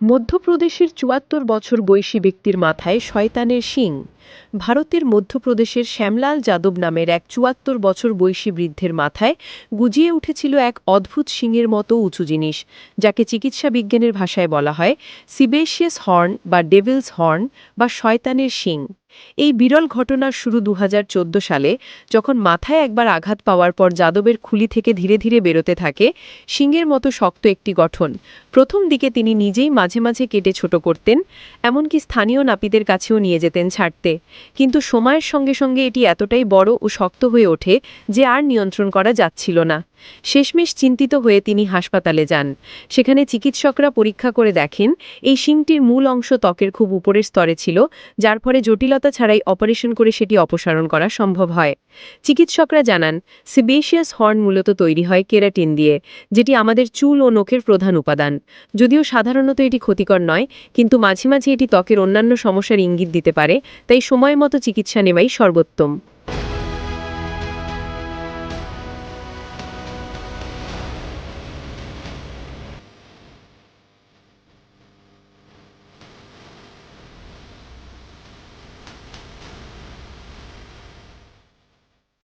মধ্যপ্রদেশের চুয়াত্তর বছর বয়সী ব্যক্তির মাথায় শয়তানের শিং। ভারতের মধ্যপ্রদেশের শ্যামলাল যাদব নামের এক চুয়াত্তর বছর বয়সী বৃদ্ধের মাথায় গুজিয়ে উঠেছিল এক অদ্ভুত শিংয়ের মতো উঁচু জিনিস, যাকে চিকিৎসা বিজ্ঞানের ভাষায় বলা হয় সিবেশিয়াস হর্ন বা ডেভিলস হর্ন বা শয়তানের শিং। এই বিরল ঘটনার শুরু দু হাজার চোদ্দ সালে, যখন মাথায় একবার আঘাত পাওয়ার পর যাদবের খুলি থেকে ধীরে ধীরে বেরোতে থাকে শিংয়ের মতো শক্ত একটি গঠন। প্রথম দিকে তিনি নিজেই মাঝে মাঝে কেটে ছোট করতেন, এমনকি স্থানীয় নাপিতের কাছেও নিয়ে যেতেন ছাড়তে। কিন্তু সময়ের সঙ্গে সঙ্গে এটি এতটাই বড় ও শক্ত হয়ে ওঠে যে আর নিয়ন্ত্রণ করা যাচ্ছিল না। শেষমেশ চিন্তিত হয়ে তিনি হাসপাতালে যান। সেখানে চিকিৎসকরা পরীক্ষা করে দেখেন, এই শিংটির মূল অংশ ত্বকের খুব উপরের স্তরে ছিল, যার ফলে জটিলতা ছাড়াই অপারেশন করে সেটি অপসারণ করা সম্ভব হয়। চিকিৎসকরা জানান, সিবেশিয়াস হর্ন মূলত তৈরি হয় কেরাটিন দিয়ে, যেটি আমাদের চুল ও নখের প্রধান উপাদান। যদিও সাধারণত এটি ক্ষতিকর নয়, কিন্তু মাঝে মাঝে এটি ত্বকের অন্যান্য সমস্যার ইঙ্গিত দিতে পারে, তাই সময় মতো চিকিৎসা নেওয়াই সর্বোত্তম।